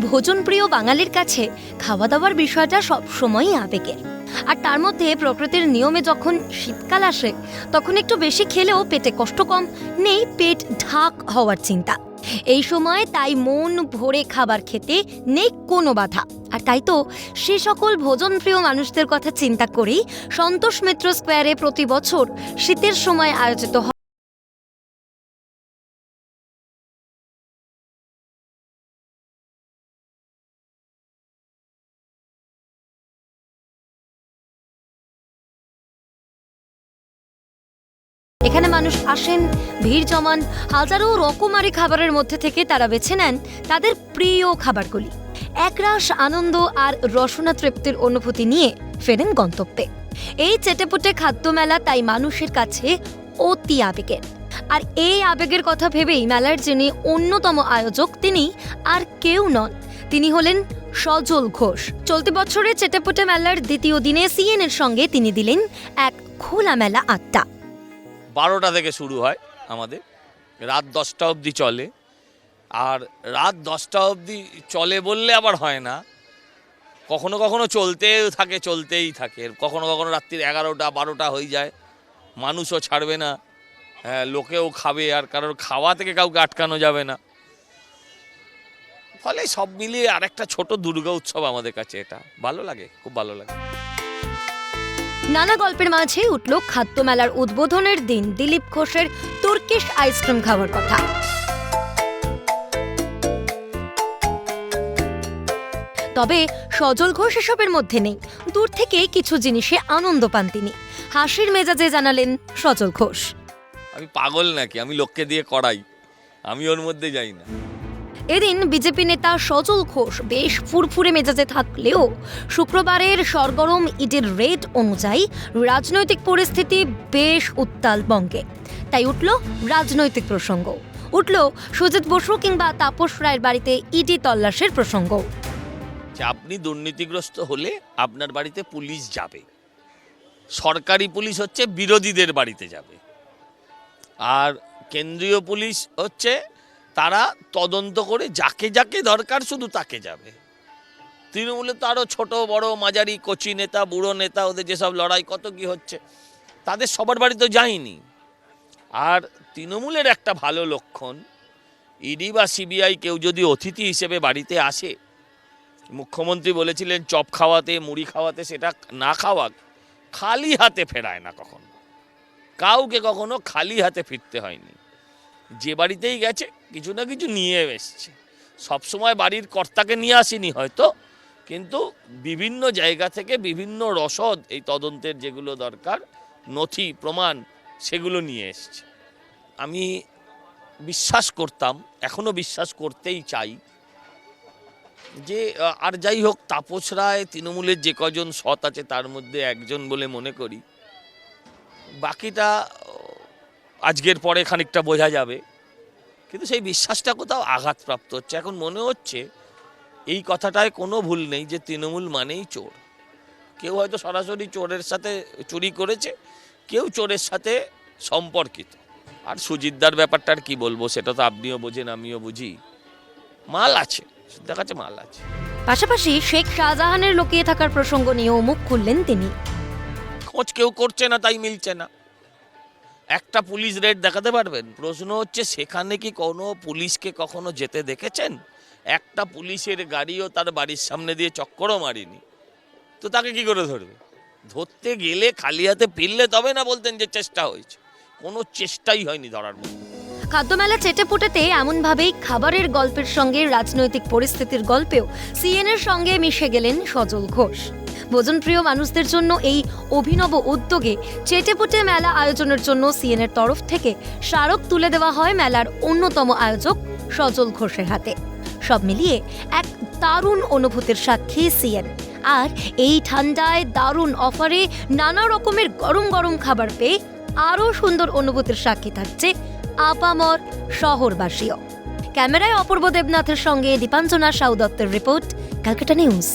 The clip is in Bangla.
ভোজনপ্রিয় বাঙালির কাছে খাওয়া দাওয়ার বিষয়টা সবসময়ই আবেগের। আর তার মধ্যে প্রকৃতির নিয়মে যখন শীতকাল আসে, তখন একটু বেশি খেলেও পেটে কষ্ট কম, নেই পেট ঢাক হওয়ার চিন্তা। এই সময় তাই মন ভরে খাবার খেতে নেই কোনো বাধা। আর তাই তো সে সকল ভোজনপ্রিয় মানুষদের কথা চিন্তা করেই সন্তোষ মিত্র স্কোয়ারে প্রতি বছর শীতের সময় আয়োজিত হয়। মানুষ আসেন, ভিড় জমান, হাজারো রকমারি খাবারের মধ্যে থেকে তারা বেছে নেন তাদের প্রিয় খাবারগুলি। একরাশ আনন্দ আর রসনা তৃপ্তির অনুভূতি নিয়ে ফেরেন গন্তব্যে। এই চেটেপুটে খাদ্য মেলা তাই মানুষের কাছে অতি আবেগের। আর এই আবেগের কথা ভেবেই মেলার যিনি অন্যতম আয়োজক তিনি আর কেউ নন। তিনি হলেন সজল ঘোষ। চলতি বছরে চেটেপুটে মেলার দ্বিতীয় দিনে সিএনের সঙ্গে তিনি দিলেন এক খোলামেলা আড্ডা। বারোটা থেকে শুরু হয় আমাদের। রাত দশটা অবধি চলে। আর রাত দশটা অবধি চলে বললে আবার হয় না। কখনো কখনো চলতেও থাকে, চলতেই থাকে। কখনো কখনো রাত্রির এগারোটা, বারোটা হয়ে যায়। মানুষও ছাড়বে না। হ্যাঁ লোকেও খাবে আর কারোর খাওয়া থেকে কাউকে আটকানো যাবে না। ফলে সব মিলিয়ে আরেকটা ছোট দুর্গা উৎসব আমাদের কাছে এটা। ভালো লাগে, খুব ভালো লাগে। নানা গল্পের মাঝে উঠল খাদ্য মেলার উদ্বোধনের দিন দিলীপ ঘোষের তুর্কিশ আইসক্রিম খাওয়ার কথা। তবে সজল ঘোষ এসবের মধ্যে নেই। দূর থেকে কিছু জিনিসে আনন্দ পান তিনি। হাসির মেজাজে জানালেন সজল ঘোষ। আমি পাগল নাকি? আমি লোককে দিয়ে করাই আমি ওর মধ্যে যাই না। এদিন বিজেপি নেতা সজল ঘোষ বেশ ফুরফুরে মেজাজে থাকলেও শুক্রবারের সরগরম ঈদের রেট অনুযায়ী রাজনৈতিক পরিস্থিতি বেশ উত্তাল বঙ্গে। তাই উঠল রাজনৈতিক প্রসঙ্গ। উঠল সুজিত বসু কিংবা তাপস রায়ের বাড়িতে ইডি তল্লাশের প্রসঙ্গ। আপনি দুর্নীতিগ্রস্ত হলে আপনার বাড়িতে পুলিশ যাবে। সরকারি পুলিশ হচ্ছে বিরোধীদের বাড়িতে যাবে। আর কেন্দ্রীয় পুলিশ হচ্ছে তারা তদন্ত করে যাকে যাকে দরকার শুধু তাকে যাবে। তৃণমূলে তো আরও ছোটো, বড়, মাঝারি, কচি নেতা, বুড়ো নেতা, ওদের যেসব লড়াই কত কি হচ্ছে, তাদের সবার বাড়ি তো যায়নি। আর তৃণমূলের একটা ভালো লক্ষণ, ইডি বা সিবিআই কেউ যদি অতিথি হিসেবে বাড়িতে আসে, মুখ্যমন্ত্রী বলেছিলেন, চপ খাওয়াতে, মুড়ি খাওয়াতে সেটা না খাওয়াক খালি হাতে ফেরায় না কখনো। কাউকে কখনো খালি হাতে ফিরতে হয়নি। যে বাড়িতেই গেছে, কিছু না কিছু নিয়ে এসছে। সবসময় বাড়ির কর্তাকে নিয়ে আসেনি হয়তো, কিন্তু বিভিন্ন জায়গা থেকে বিভিন্ন রসদ এই তদন্তের যেগুলো দরকার, নথি, প্রমাণ, সেগুলো নিয়ে এসছে। আমি বিশ্বাস করতাম, এখনও বিশ্বাস করতেই চাই যে আর যাই হোক, তাপস রায় তৃণমূলের যে কজন সৎ আছে তার মধ্যে একজন বলে মনে করি। বাকিটা আজকের পরে খানিকটা বোঝা যাবে। কিন্তু সেই বিশ্বাসটা কোথাও আঘাতপ্রাপ্ত হচ্ছে। এখন মনে হচ্ছে এই কথাটায় কোনো ভুল নেই যে তৃণমূল মানেই চোর। কেউ হয়তো সরাসরি চোরের সাথে চুরি করেছে কেউ চোরের সাথে সম্পর্কিত। আর সুজিতদার ব্যাপারটা আর কি বলব সেটা তো আপনিও বোঝেন আমিও বুঝি। মাল আছে সুজিতদার কাছে মাল আছে। পাশাপাশি শেখ শাহজাহানের লুকিয়ে থাকার প্রসঙ্গ নিয়েও মুখ খুললেন তিনি। খোঁজ কেউ করছে না তাই মিলছে না। একটা পুলিশ রেড দেখাতে পারবেন? প্রশ্ন হচ্ছে, সেখানে কি কোনো পুলিশকে কখনো যেতে দেখেছেন? একটা পুলিশের গাড়িও তার বাড়ির সামনে দিয়ে চক্করও মারিনি। তো তাকে কি করে ধরবে? ধরতে গেলে খালি হাতে ফিরলে তবে না বলতেন যে চেষ্টা হয়েছে। কোনো চেষ্টাই হয়নি ধরার মতো। খাদ্যমেলা চেটেপুটেতে এমনভাবেই খাবারের গল্পের সঙ্গে রাজনৈতিক পরিস্থিতির গল্পেও সিএনের সঙ্গে মিশে গেলেন সজল ঘোষ। ভোজনপ্রিয় মানুষদের জন্য এই অভিনব উদ্যোগে চেটেপুটে মেলা আয়োজনের জন্য সিএনের তরফ থেকে স্মারক তুলে দেওয়া হয় মেলার অন্যতম আয়োজক সজল ঘোষের হাতে। সব মিলিয়ে এক দারুণ অনুভূতির সাক্ষী সিএন। আর এই ঠান্ডায় দারুণ অফারে নানা রকমের গরম গরম খাবার পেয়ে আরও সুন্দর অনুভূতির সাক্ষী থাকছে আপামর শহরবাসীও। ক্যামেরায় অপূর্ব দেবনাথের সঙ্গে দীপাঞ্জনা সাউ দত্তের রিপোর্ট, ক্যালকাটা নিউজ।